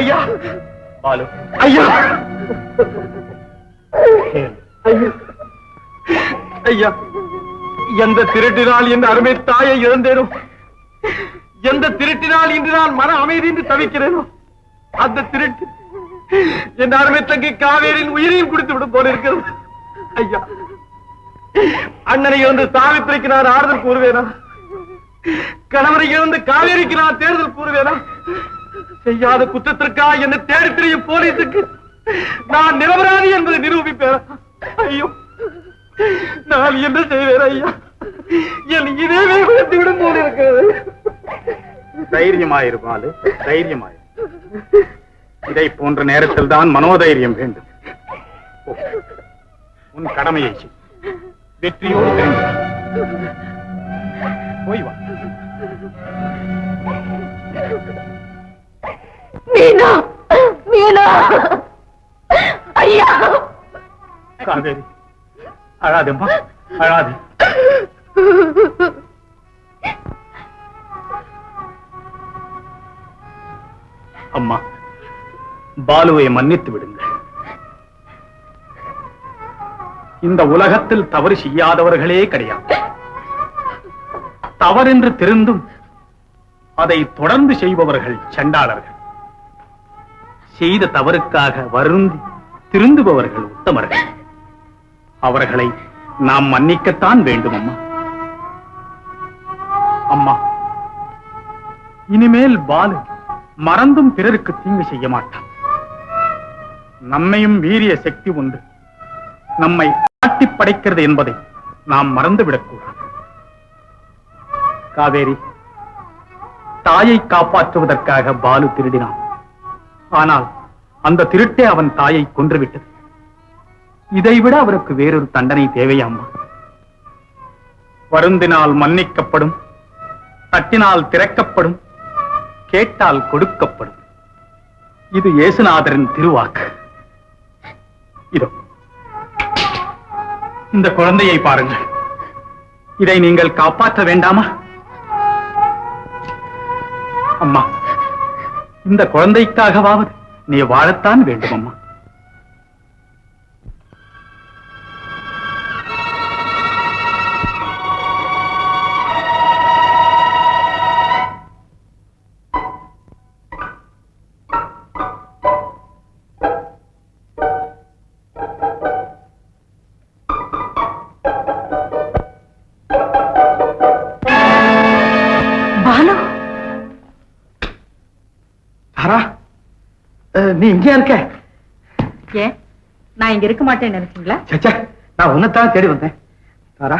ஐயா! பாலு. ஐயா! ஐயா! எந்த திருட்டினால் என் அருமை தாயை இழந்தேனோ? எந்த திருட்டினால் இன்று நான் மன அமைதியின்றி தவிக்கிறேனோ? அந்த திருட்டு என் அருமை தங்கை காவேரியின் உயிரையும் குடித்து விடும் போல இருக்கிறது. ஐயா! அண்ணனை இழந்து சாவித்திரிக்கு நான் ஆறுதல் கூறுவேனா? கணவரை இழந்து காவேரிக்கு நான் தேர்தல் கூறுவேனா? செய்யாத குற்றத்திற்கா என்ன தேடி திரியும் போலீசுக்கு நான் நிரபராதி என்பதை நிரூபிப்பேன்? ஐயோ நான் என்ன செய்வேன் ஐயா? என் இதே விழுந்து விடும் போல இருக்கிறது. தைரியமாயிரு பாலு இதை போன்ற நேரத்தில் தான் மனோதைரியம் வேண்டும். உன் கடமையை வெற்றியோடு போய் வா. மீனா மீனா. ஐயா. காவேரி அழாதம்மா அழாது. அம்மா பாலுவை மன்னித்து விடுங்கள். இந்த உலகத்தில் தவறு செய்யாதவர்களே கிடையாது. தவறென்று தெரிந்தும் அதை தொடர்ந்து செய்பவர்கள் சண்டாளர்கள். செய்த தவறுக்காக வருந்தி திருந்துபவர்கள் உத்தமர்கள். அவர்களை நாம் மன்னிக்கத்தான் வேண்டும் அம்மா அம்மா இனிமேல் பாலு மறந்தும் பிறருக்கு தீங்கு செய்ய மாட்டான். நம்மையும் வீரிய சக்தி உண்டு. நம்மை காட்டி படைக்கிறது என்பதை நாம் மறந்துவிடக்கூடாது காவேரி தாயை காப்பாற்றுவதற்காக பாலு திருடினான். ஆனால் அந்த திருட்டே அவன் தாயை கொன்றுவிட்டது. இதைவிட அவருக்கு வேறொரு தண்டனை தேவையாமா வருந்தினால் மன்னிக்கப்படும் தட்டினால் திறக்கப்படும் கேட்டால் கொடுக்கப்படும். இது இயேசுநாதரின் திருவாக்கு. இதோ இந்த குழந்தையை பாருங்கள். இதை நீங்கள் காப்பாற்ற வேண்டாமா? அம்மா. இந்த குழந்தைக்காகவாவது நீ வாழத்தான் வேண்டும் அம்மா நீ இங்கே இருக்க? ஏன்? நான் இங்க இருக்க மாட்டேன்னு நினைச்சீங்களா? சச்சா நான் உன்னைத்தான் தேடி வந்தேன். தாரா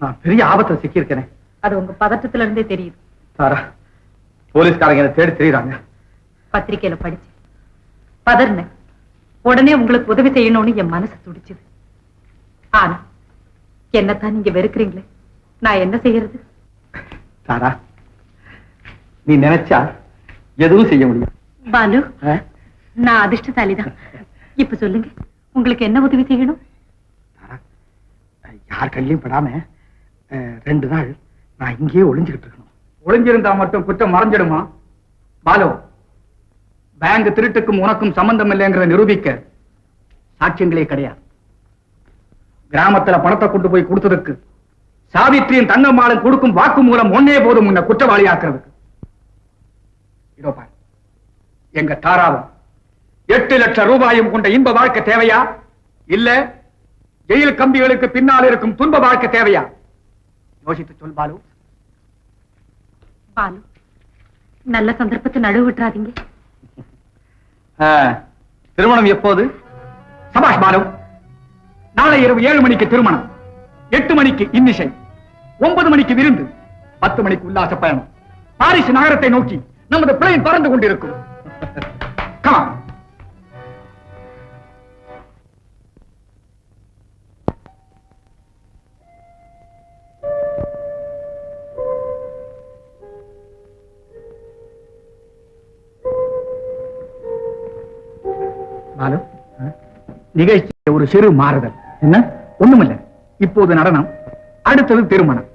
நான் பெரிய ஆபத்துல சிக்கியிருக்கேனே. அது உங்க பதட்டத்துல இருந்தே தெரியுது. தாரா போலீஸ்காரங்க என்ன தேடி தெரியுறாங்க. பத்திரிக்கையில படிச்சு. பதறினேன் உடனே உங்களுக்கு உதவி செய்யணும்னு என் மனசு துடிச்சுது. ஆனா என்னத்தான் நீங்க வெறுக்கிறீங்களே? நான் என்ன செய்யறது? தாரா நீ நினைச்சா எதுவும் செய்ய முடியும் பாலு? நான் அதிர்ஷ்டசாலிதான். இப்ப சொல்லுங்க உங்களுக்கு என்ன உதவி செய்யணும்? யார் கண்ணிலையும் படாம ரெண்டு நாள் நான் இங்கேயே ஒளிஞ்சுக்கிட்டு இருக்கணும். ஒளிஞ்சிருந்தா மட்டும் குற்றம் மறைஞ்சிடுமா? பாலு பேங்க் திருட்டுக்கும் உனக்கும் சம்பந்தம் இல்லைங்கிறத நிரூபிக்க சாட்சியங்களே கிடையாது. கிராமத்துல பணத்தை கொண்டு போய் கொடுத்ததுக்கு சாவித்திரியின் தங்கம்மாளன் கொடுக்கும் வாக்கு மூலம் ஒன்னே போதும் உன்னை குற்றவாளி ஆக்குறதுக்கு இதோ பாரு எங்க தாராவும் எட்டு லட்சம் ரூபாயும் கொண்ட இன்ப வாழ்க்கை தேவையா? இல்ல ஜெயில் கம்பிகளுக்கு பின்னால் இருக்கும் துன்ப வாழ்க்கை தேவையா? யோசித்து சொல் பாலு. பாலு நல்ல சந்தர்ப்பத்தை நடுவு விட்டுறாதீங்க. திருமணம் எப்போது? சபாஷ் பாலு நாளை இரவு ஏழு மணிக்கு திருமணம் எட்டு மணிக்கு இன்னிசை ஒன்பது மணிக்கு விருந்து பத்து மணிக்கு உல்லாச பயணம். பாரிஸ் நகரத்தை நோக்கி நமது பிளேன் பறந்து கொண்டிருக்கும். பாலு நிகழ்ச்சி ஒரு சிறு மாறுதல். என்ன? ஒண்ணுமில்ல. இப்போது நடனம் அடுத்தது திருமணம்.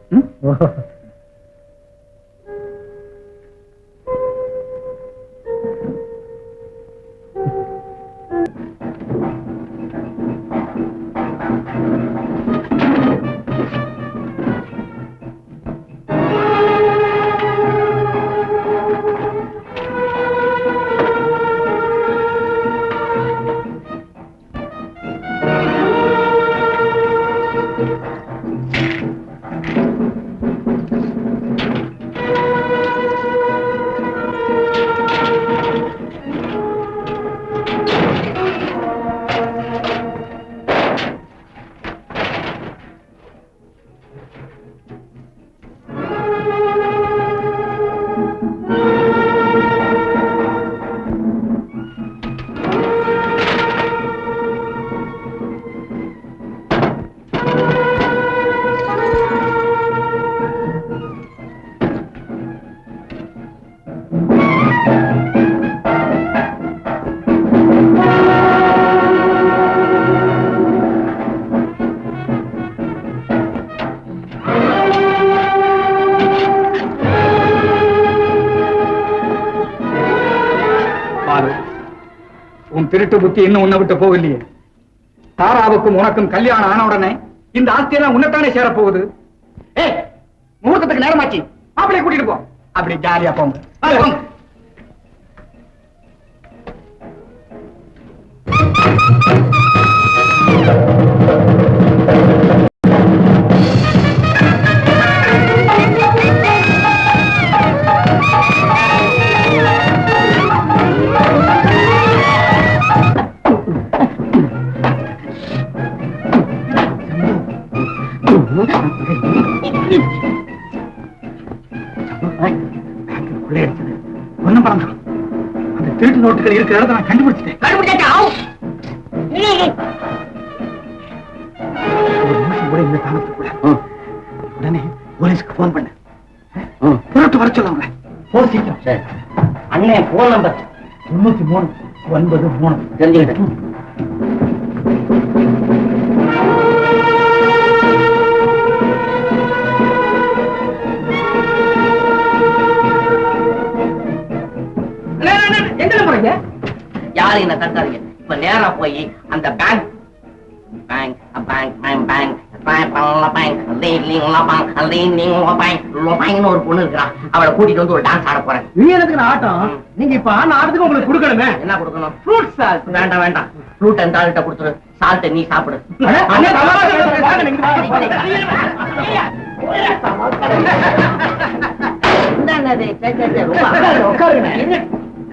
திருட்டு புத்தி இன்னும் உன்னை விட்டு போகலையே தாராவுக்கும் உனக்கும் கல்யாணம் ஆன உடனே இந்த ஆஸ்தியெல்லாம் உன்னத்தானே சேரப் போகுது முகூர்த்தத்துக்கு நேரமாச்சு. அப்படியே கூட்டிட்டு போ. அப்படி ஜாலியா போங்க. இருக்கிற இடத்த நான் கண்டுபிடிச்சிட்டேன். ஒரு நிமிஷம் கூட இந்த தாமத்துக்குள்ள உடனே போலீஸ்க்கு போன் பண்ணு. புரட்டு வர சொல்லுவாங்க போ சீக்கிரம். அண்ணே போன் நம்பர் தொண்ணூத்தி மூணு ஒன்பது மூணு. தெரிஞ்சுக்கிட்டேன். போறீங்க? யாரும் என்ன தட்டாதீங்க இப்ப நேரா போய் அந்த bank bank bank bank bank ஒரு பொண்ணு இருக்கிறா அவளை கூட்டிட்டு வந்து ஒரு டான்ஸ் ஆட போறேன். ஆட்டம்? நீங்க இப்ப ஆன ஆட்டத்துக்கு உங்களுக்கு கொடுக்கணுமே. என்ன கொடுக்கணும்? ஃப்ரூட் சால்ட் வேண்டாம் வேண்டாம். ஃப்ரூட் எந்த ஆள்கிட்ட கொடுத்துரு. சால்ட் நீ சாப்பிடு. என்னது?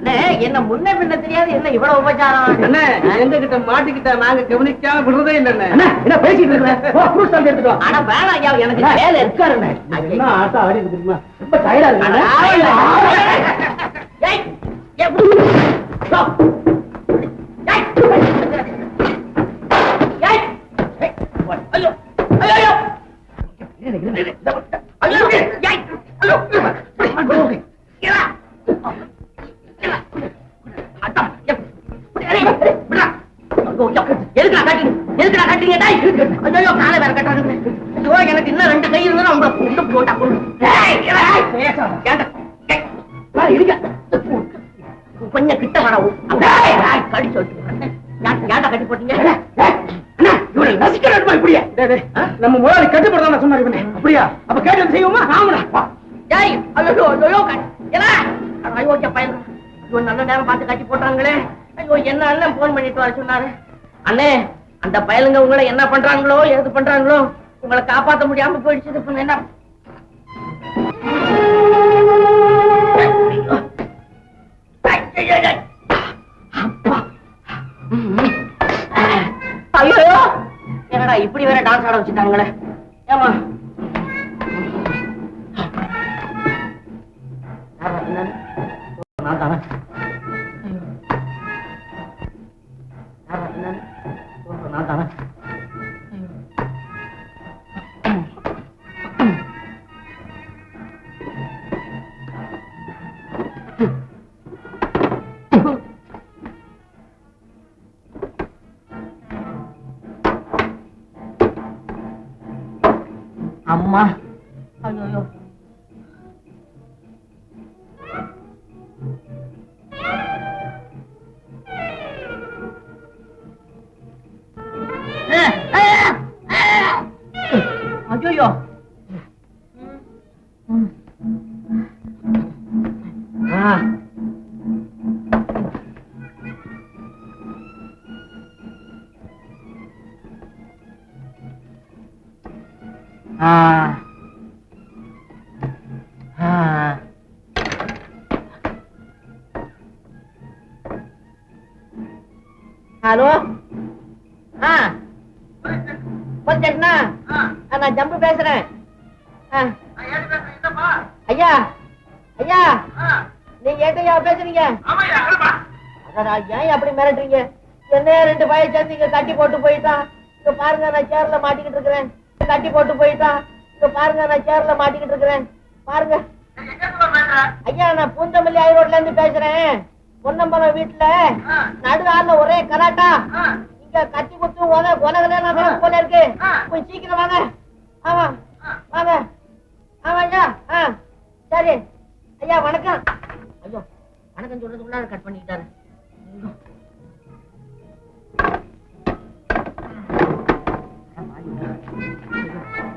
என்ன- அண்ணே, என்ன முன்ன பின்ன தெரியாது என்ன இவ்வளவு உபச்சாரம்? அண்ணே எங்க கிட்ட மாட்டிக்கிட்ட நாங்க கவனிக்காம விடுறதே அண்ணே, என்ன பேசிட்டு இருக்க போ ஃப்ரூட் சால்ட் எடுத்துட்டு வா. ஆனா வேணாம் ஐயா எனக்கு வேலை இருக்காருண்ணே என்ன ஆட்டம் ஆடி தெரியுமா? ரொம்ப டயர்டா எதுக்குடா கட்டுறீங்க? எதுக்குடா கட்டுறீங்க? டேய், ஐயோ, காலை வேற கட்டுறாங்க. ஐயோ, எனக்கு இன்னும் ரெண்டு கை இருந்தா உங்களை கொண்டு போட்டா இருங்க. கொஞ்சம் கிட்ட வரவும் கடிச்சு ஏன்டா கட்டி போட்டீங்க? நசிக்கிறேன் இப்படியே. நம்ம முதலாளி கட்டுப்படுறதா சொன்னாரு அப்படியா? அப்ப கேட்டு செய்வோமா? ஆமாடா. ஏய் ஐயோ ஐயோ அட, அயோக்கிய பையன் நல்ல நேரம் பார்த்து கட்டி போட்டாங்களே. ஐயோ என்ன அண்ணன் போன் பண்ணிட்டு வர சொன்னாரு? அண்ணே அந்த பயலுங்க உங்களை என்ன பண்றாங்களோ ஏது பண்றாங்களோ உங்களை காப்பாத்த முடியாம போயிடுச்சு என்ன ஐயோ என்னடா இப்படி வேற டான்ஸ் ஆட வச்சுட்டாங்களே ஏமா ஹலோ? ஆ. போலீஸ்டேஷனா நான் ஜம்பு பேசுறேன். ஐயா. ஐயா. நீங்க ஏட்டையா பேசுறீங்க ஏன் அப்படி மிரட்டுறீங்க? என்ன ரெண்டு பய சேர்ந்து இங்க கட்டி போட்டு போயிட்டான். இங்க பாருங்க நான் சேர்ல மாட்டிக்கிட்டு இருக்கிறேன். கட்டி போட்டு போயிட்டான் இங்க பாருங்க நான் சேர்ல மாட்டிக்கிட்டு இருக்கிறேன். பாருங்க. ஐயா நான் பூந்தமல்லி ஐரோட்ல இருந்து பேசுறேன். பொன்னம்பலம் வீட்டுல நடுநாள்ல ஒரே கலாட்டா. இங்க கட்டி கொடுத்து உத நான் போல இருக்கு. கொஞ்சம் சீக்கிரம் வாங்க. ஆமா. வாங்க. ஆமா ஐயா. ஆ. சரி. ஐயா வணக்கம். ஐயோ வணக்கம் சொல்றதுக்குள்ள கட் பண்ணிக்கிட்டாரு. よいしょ。